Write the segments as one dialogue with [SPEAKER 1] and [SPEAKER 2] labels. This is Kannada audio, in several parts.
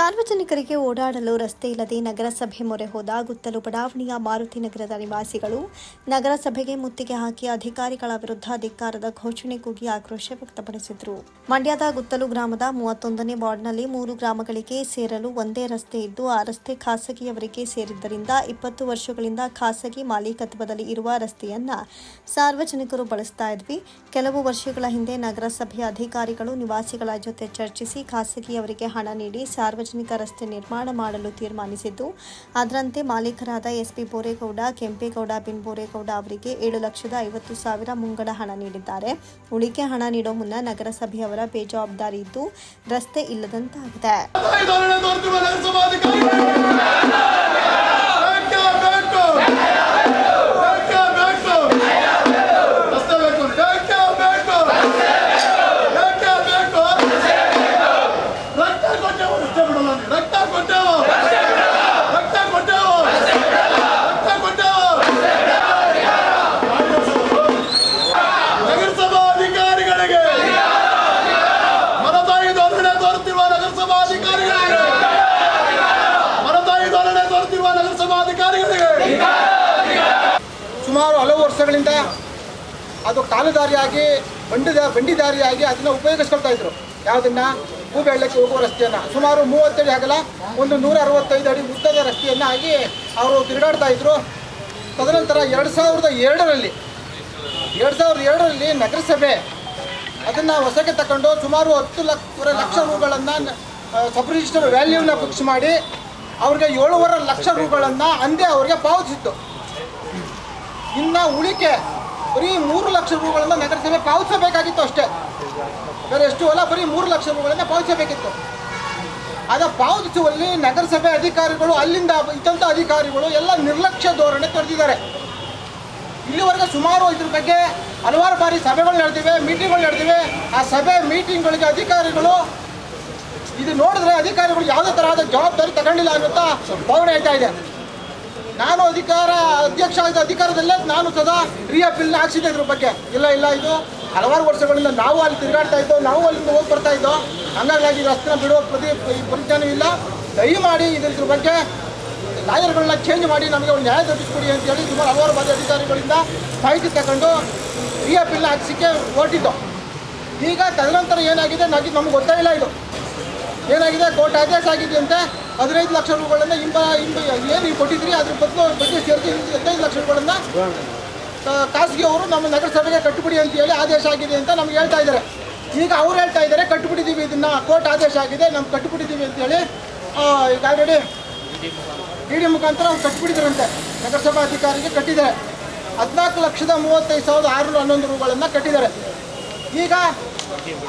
[SPEAKER 1] ಸಾರ್ವಜನಿಕರಿಗೆ ಓಡಾಡಲು ರಸ್ತೆ ಇಲ್ಲದೆ ನಗರಸಭೆ ಮೊರೆ ಹೋದ ಗುತ್ತಲು ಬಡಾವಣೆಯ ಮಾರುತಿ ನಗರದ ನಿವಾಸಿಗಳು ನಗರಸಭೆಗೆ ಮುತ್ತಿಗೆ ಹಾಕಿ ಅಧಿಕಾರಿಗಳ ವಿರುದ್ಧ ಅಧಿಕಾರದ ಘೋಷಣೆ ಕೂಗಿ ಆಕ್ರೋಶ ವ್ಯಕ್ತಪಡಿಸಿದರು. ಮಂಡ್ಯದ ಗುತ್ತಲು ಗ್ರಾಮದ ಮೂವತ್ತೊಂದನೇ ವಾರ್ಡ್ನಲ್ಲಿ ಮೂರು ಗ್ರಾಮಗಳಿಗೆ ಸೇರಲು ಒಂದೇ ರಸ್ತೆ ಇದ್ದು, ಆ ರಸ್ತೆ ಖಾಸಗಿಯವರಿಗೆ ಸೇರಿದ್ದರಿಂದ ಇಪ್ಪತ್ತು ವರ್ಷಗಳಿಂದ ಖಾಸಗಿ ಮಾಲೀಕತ್ವದಲ್ಲಿ ಇರುವ ರಸ್ತೆಯನ್ನ ಸಾರ್ವಜನಿಕರು ಬಳಸ್ತಾ ಇದ್ವಿ. ಕೆಲವು ವರ್ಷಗಳ ಹಿಂದೆ ನಗರಸಭೆಯ ಅಧಿಕಾರಿಗಳು ನಿವಾಸಿಗಳ ಜೊತೆ ಚರ್ಚಿಸಿ ಖಾಸಗಿಯವರಿಗೆ ಹಣ ನೀಡಿ ಸಾರ್ವಜನಿಕ ರಸ್ತೆ ನಿರ್ಮಾಣ ಮಾಡಲು ತೀರ್ಮಾನಿಸಿದ್ದು, ಅದರಂತೆ ಮಾಲೀಕರಾದ ಎಸ್ಪಿ ಬೋರೇಗೌಡ, ಕೆಂಪೇಗೌಡ, ಬಿನ್ ಬೋರೇಗೌಡ ಅವರಿಗೆ ಏಳು ಲಕ್ಷದ ಐವತ್ತು ಸಾವಿರ ಮುಂಗಡ ಹಣ ನೀಡಿದ್ದಾರೆ. ಉಳಿಕೆ ಹಣ ನೀಡೋ ಮುನ್ನ ನಗರಸಭೆಯವರ ಬೇಜವಾಬ್ದಾರಿ ಇದ್ದು, ರಸ್ತೆ ಇಲ್ಲದಂತಾಗಿದೆ.
[SPEAKER 2] ವರ್ಷಗಳಿಂದ ಅದು ಕಾಲುದಾರಿಯಾಗಿ, ಬಂಡಿದ ಬಂಡಿ ದಾರಿಯಾಗಿ ಅದನ್ನು ಉಪಯೋಗಿಸ್ಕೊಳ್ತಾ ಇದ್ರು. ಯಾವುದನ್ನ? ಹೂಬೆಳ್ಳಕ್ಕೆ ಹೋಗುವ ರಸ್ತೆಯನ್ನು. ಸುಮಾರು ಮೂವತ್ತಡಿ ಆಗಲ್ಲ ಒಂದು ನೂರ ಅರವತ್ತೈದು ಅಡಿ ಉದ್ದದ ರಸ್ತೆಯನ್ನು ಆಗಿ ಅವರು ತಿರುಗಾಡ್ತಾ ಇದ್ರು. ತದನಂತರ ಎರಡು ಸಾವಿರದ ಎರಡರಲ್ಲಿ, ಎರಡು ಸಾವಿರದ ಎರಡರಲ್ಲಿ ನಗರಸಭೆ ಅದನ್ನು ಹೊಸಕ್ಕೆ ತಗೊಂಡು ಸುಮಾರು ಹತ್ತು ಲಕ್ಷ ಲಕ್ಷ ರೂಗಳನ್ನು ಸಬ್ ರಿಜಿಸ್ಟರ್ ವ್ಯಾಲ್ಯೂನ ಫಿಕ್ಸ್ ಮಾಡಿ ಅವ್ರಿಗೆ ಏಳುವರೆ ಲಕ್ಷ ರೂಗಳನ್ನು ಅಂದೇ ಅವ್ರಿಗೆ ಪಾವತಿಸಿತ್ತು. ಇನ್ನು ಉಳಿಕೆ ಬರೀ ಮೂರು ಲಕ್ಷ ರೂಪಗಳನ್ನು ನಗರಸಭೆ ಪಾವತಿಸಬೇಕಾಗಿತ್ತು ಅಷ್ಟೇ. ಬೇರೆ ಎಷ್ಟು ಅಲ್ಲ, ಬರೀ ಮೂರು ಲಕ್ಷ ರೂಪಾಯಿಗಳನ್ನ ಪಾವತಿಸಬೇಕಿತ್ತು. ಅದ ಪಾವತಿಸುವಲ್ಲಿ ನಗರಸಭೆ ಅಧಿಕಾರಿಗಳು, ಅಲ್ಲಿಂದ ಇದ್ದಂಥ ಅಧಿಕಾರಿಗಳು ಎಲ್ಲ ನಿರ್ಲಕ್ಷ್ಯ ಧೋರಣೆ ತೊರೆದಿದ್ದಾರೆ ಇಲ್ಲಿವರೆಗೆ ಸುಮಾರು ಇದ್ರ ಬಗ್ಗೆ ಹಲವಾರು ಬಾರಿ ಸಭೆಗಳು ನಡೆದಿವೆ, ಮೀಟಿಂಗ್ಗಳು ನಡೆದಿವೆ. ಆ ಸಭೆ ಮೀಟಿಂಗ್ಗಳಿಗೆ ಅಧಿಕಾರಿಗಳು, ಇದು ನೋಡಿದ್ರೆ ಅಧಿಕಾರಿಗಳು ಯಾವುದೇ ತರಹದ ಜವಾಬ್ದಾರಿ ತಗೊಂಡಿಲ್ಲ ಅನ್ನುತ್ತಾ ಭಾವನೆ ಆಯ್ತಾ ಇದೆ. ನಾನು ಅಧಿಕಾರ, ಅಧ್ಯಕ್ಷ ಆಗಿದ್ದ ಅಧಿಕಾರದಲ್ಲೇ ನಾನು ಸದಾ ರಿಯಾಪಿಲ್ನ ಹಾಕ್ಸಿದ್ದೆ ಇದ್ರ ಬಗ್ಗೆ. ಇಲ್ಲ ಇಲ್ಲ, ಇದು ಹಲವಾರು ವರ್ಷಗಳಿಂದ ನಾವು ಅಲ್ಲಿ ತಿರುಗಾಡ್ತಾ ಇದ್ದೋ, ನಾವು ಅಲ್ಲಿಂದ ಹೋಗಿ ಬರ್ತಾ ಇದ್ದೋ ಹಂಗಾಗಿ ರಸ್ತೆನ ಬಿಡುವ ಪ್ರತಿ ಪರಿಜ್ಞಾನ ಇಲ್ಲ. ದಯಮಾಡಿ ಇದ್ರ ಬಗ್ಗೆ ಲಾಯರ್ಗಳನ್ನ ಚೇಂಜ್ ಮಾಡಿ, ನಮಗೆ ಒಂದು ನ್ಯಾಯ ದೊರಕಿಸ್ಕೊಡಿ ಅಂತೇಳಿ ಸುಮಾರು ಹಲವಾರು ಬಾರಿ ಅಧಿಕಾರಿಗಳಿಂದ ಮಾಹಿತಿ ತಗೊಂಡು ರಿಯಾಪಿಲ್ನ ಹಾಕ್ಸಿಕ್ಕೆ ಹೊರಟಿದ್ದು. ಈಗ ತದನಂತರ ಏನಾಗಿದೆ ನನಗೆ ನಮ್ಗೆ ಗೊತ್ತಾಗಿಲ್ಲ ಇದು. ಏನಾಗಿದೆ? ಕೋರ್ಟ್ ಆದೇಶ ಆಗಿದೆಯಂತೆ ಹದಿನೈದು ಲಕ್ಷ ರೂಪಾಯಿಗಳನ್ನ ಹಿಂಬ ಹಿಂಬ, ಏನು ನೀವು ಕೊಟ್ಟಿದ್ರಿ ಅದ್ರ ಬದಲು ಬಗ್ಗೆ ಸೇರಿಸಿ ಹದಿನೈದು ಲಕ್ಷ ರೂಪಾಯಿಗಳನ್ನ ಖಾಸಗಿ ಅವರು ನಮ್ಮ ನಗರಸಭೆಗೆ ಕಟ್ಟುಬಿಡಿ ಅಂತ ಹೇಳಿ ಆದೇಶ ಆಗಿದೆ ಅಂತ ನಮ್ಗೆ ಹೇಳ್ತಾ ಇದ್ದಾರೆ. ಈಗ ಅವ್ರು ಹೇಳ್ತಾ ಇದ್ದಾರೆ, ಕಟ್ಟುಬಿಟ್ಟಿದ್ದೀವಿ ಇದನ್ನ. ಕೋರ್ಟ್ ಆದೇಶ ಆಗಿದೆ, ನಮ್ಗೆ ಕಟ್ಟುಬಿಟ್ಟಿದ್ದೀವಿ ಅಂತ ಹೇಳಿ ಈಗ ಆಲ್ರೆಡಿ ಡಿ ಡಿ ಮುಖಾಂತರ ಅವ್ರು ಕಟ್ಟಿಬಿಟ್ಟಿದ್ರಂತೆ ನಗರಸಭಾ ಅಧಿಕಾರಿಗೆ ಕಟ್ಟಿದ್ದಾರೆ. ಹದಿನಾಲ್ಕು ಲಕ್ಷದ ಮೂವತ್ತೈದು ಸಾವಿರದ ಆರುನೂರ ಹನ್ನೊಂದು ರೂಗಳನ್ನು ಕಟ್ಟಿದ್ದಾರೆ. ಈಗ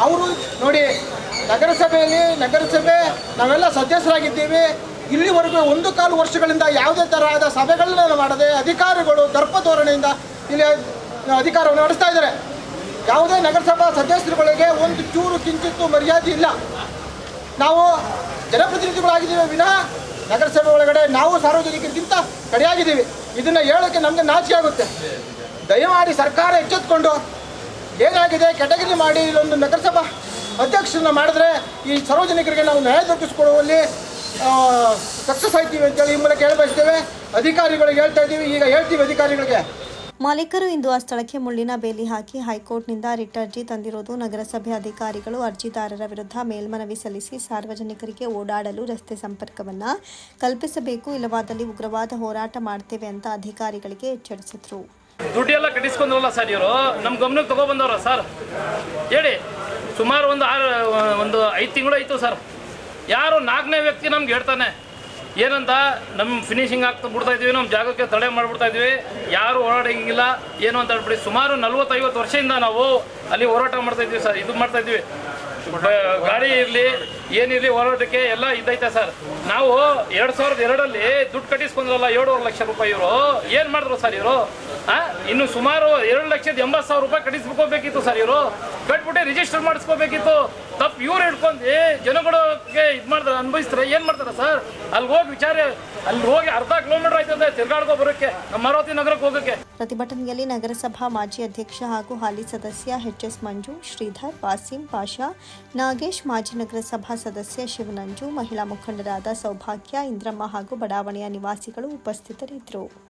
[SPEAKER 2] ಅವರು ನೋಡಿ ನಗರಸಭೆಯಲ್ಲಿ, ನಗರಸಭೆ ನಾವೆಲ್ಲ ಸದಸ್ಯರಾಗಿದ್ದೀವಿ. ಇಲ್ಲಿವರೆಗೂ ಒಂದು ಕಾಲು ವರ್ಷಗಳಿಂದ ಯಾವುದೇ ತರಹದ ಸಭೆಗಳನ್ನ ಮಾಡದೆ ಅಧಿಕಾರಿಗಳು ದರ್ಪ ಧೋರಣೆಯಿಂದ ಇಲ್ಲಿ ಅಧಿಕಾರವನ್ನು ನಡೆಸ್ತಾ ಇದ್ದಾರೆ. ಯಾವುದೇ ನಗರಸಭಾ ಸದಸ್ಯರುಗಳಿಗೆ ಒಂದು ಚೂರು ಕಿಂಚಿತ್ತು ಮರ್ಯಾದೆ ಇಲ್ಲ. ನಾವು ಜನಪ್ರತಿನಿಧಿಗಳಾಗಿದ್ದೀವಿ ವಿನಃ ನಗರಸಭೆ ಒಳಗಡೆ ನಾವು ಸಾರ್ವಜನಿಕರಿಗಿಂತ ಕಡೆಯಾಗಿದ್ದೀವಿ. ಇದನ್ನು ಹೇಳೋಕ್ಕೆ ನಮಗೆ ನಾಚಿಕೆ ಆಗುತ್ತೆ. ದಯಮಾಡಿ ಸರ್ಕಾರ ಎಚ್ಚೆತ್ಕೊಂಡು ಏನಾಗಿದೆ, ಕೆಟಗರಿ ಮಾಡಿ ಇಲ್ಲೊಂದು ನಗರಸಭಾ ಅಧ್ಯಕ್ಷರನ್ನ ಮಾಡಿದ್ರೆ ಈ ಸಾರ್ವಜನಿಕರಿಗೆ ನಾವು ನ್ಯಾಯ ದೊರಕಿಸ್ಕೊಡುವಲ್ಲಿ ಸಕ್ಸಸ್ ಆಯ್ತೀವಿ ಅಂತೇಳಿ ಈ ಮೂಲಕ ಹೇಳಬಯಸ್ತೇವೆ ಅಧಿಕಾರಿಗಳಿಗೆ ಹೇಳ್ತಾ ಇದ್ದೀವಿ. ಈಗ ಹೇಳ್ತೀವಿ ಅಧಿಕಾರಿಗಳಿಗೆ.
[SPEAKER 1] ಮಾಲೀಕರು ಇಂದು ಆ ಸ್ಥಳಕ್ಕೆ ಮುಳ್ಳಿನ ಬೇಲಿ ಹಾಕಿ ಹೈಕೋರ್ಟ್ನಿಂದ ರಿಟ್ ಅರ್ಜಿ ತಂದಿರುವುದು ನಗರಸಭೆ ಅಧಿಕಾರಿಗಳು. ಅರ್ಜಿದಾರರ ವಿರುದ್ಧ ಮೇಲ್ಮನವಿ ಸಲ್ಲಿಸಿ ಸಾರ್ವಜನಿಕರಿಗೆ ಓಡಾಡಲು ರಸ್ತೆ ಸಂಪರ್ಕವನ್ನ ಕಲ್ಪಿಸಬೇಕು. ಇಲ್ಲವಾದಲ್ಲಿ ಉಗ್ರವಾದ ಹೋರಾಟ ಮಾಡ್ತೇವೆ ಅಂತ ಅಧಿಕಾರಿಗಳಿಗೆ ಎಚ್ಚರಿಸಿದರು.
[SPEAKER 3] ದುಡ್ಡೆಲ್ಲ ಕಟ್ಟಿಸ್ಕೊಂಡ್ರಲ್ಲ ಸರ್ ಇವರು. ನಮ್ಮ ಗಮನಕ್ಕೆ ತಗೊಬಂದವ್ರ ಸರ್. ಹೇಳಿ. ಸುಮಾರು ಒಂದು ಆರು, ಒಂದು ಐದು ತಿಂಗಳು ಆಯಿತು ಸರ್. ಯಾರು ನಾಲ್ಕನೇ ವ್ಯಕ್ತಿ ನಮ್ಗೆ ಹೇಳ್ತಾನೆ, ಏನಂತ ನಮ್ಮ ಫಿನಿಶಿಂಗ್ ಆಗ್ತಾ ಬಿಡ್ತಾ ನಮ್ಮ ಜಾಗಕ್ಕೆ ತಡೆ ಮಾಡಿಬಿಡ್ತಾ ಇದ್ವಿ, ಯಾರು ಓಡಾಡಂಗಿಲ್ಲ ಏನು ಅಂತ ಹೇಳ್ಬಿಡಿ, ಸುಮಾರು ನಲ್ವತ್ತೈವತ್ತು ವರ್ಷದಿಂದ ನಾವು ಅಲ್ಲಿ ಹೋರಾಟ ಮಾಡ್ತಾ ಇದ್ವಿ ಸರ್, ಇದು ಮಾಡ್ತಾ ಇದ್ವಿ. ಗಾಡಿ ಇರಲಿ, ಏನಿರಲಿ, ಹೋರಾಟಕ್ಕೆ ಎಲ್ಲ ಇದ್ದೈತೆ ಸರ್. ನಾವು ಎರಡು ಸಾವಿರದ ಎರಡಲ್ಲಿ ದುಡ್ಡು ಕಟ್ಟಿಸ್ಕೊಂಡ್ರಲ್ಲ, ಏಳುವರೆ ಲಕ್ಷ ರೂಪಾಯಿ ಇವರು. ಏನು ಮಾಡಿದ್ರು ಸರ್ ಇವರು? ಇನ್ನು ಸುಮಾರು ಎರಡು ಲಕ್ಷದ ಎಂಬತ್ತು ಸಾವಿರ ರೂಪಾಯಿ ಕಟ್ಟಿಸ್ಬೇಕೋಬೇಕಿತ್ತು ಸರ್ ಇವರು. ಕಟ್ಬಿಟ್ಟು ರಿಜಿಸ್ಟರ್ ಮಾಡಿಸ್ಕೋಬೇಕಿತ್ತು. ತಪ್ಪು ಇವ್ರು ಹಿಡ್ಕೊಂಡು ಜನಗಳಿಗೆ ಇದು ಮಾಡ್ತಾರೆ ಅನುಭವಿಸ್ತಾರೆ, ಏನು ಮಾಡ್ತಾರೆ ಸರ್? ಅಲ್ಲಿ ಹೋಗಿ ವಿಚಾರ ಅಲ್ಲಿ ಹೋಗಿ ಅರ್ಧ ಕಿಲೋಮೀಟರ್ ಆಯ್ತದೆ ತಿರ್ಗಾಡ್ಕೊ ಬರೋಕ್ಕೆ, ನಮ್ಮ ಅಮರಾವತಿ ನಗರಕ್ಕೆ ಹೋಗೋಕ್ಕೆ.
[SPEAKER 1] ಪ್ರತಿಭಟನೆಯಲ್ಲಿ ನಗರಸಭಾ ಮಾಜಿ ಅಧ್ಯಕ್ಷ ಹಾಗೂ ಹಾಲಿ ಸದಸ್ಯ ಎಚ್ ಎಸ್ ಮಂಜು, ಶ್ರೀಧರ್, ವಾಸಿಂ, ಪಾಷಾ, ನಾಗೇಶ್, ಮಾಜಿ ನಗರಸಭಾ ಸದಸ್ಯ ಶಿವನಂಜು, ಮಹಿಳಾ ಮುಖಂಡರಾದ ಸೌಭಾಗ್ಯ, ಇಂದ್ರಮ್ಮ ಹಾಗೂ ಬಡಾವಣೆಯ ನಿವಾಸಿಗಳು ಉಪಸ್ಥಿತರಿದ್ದರು.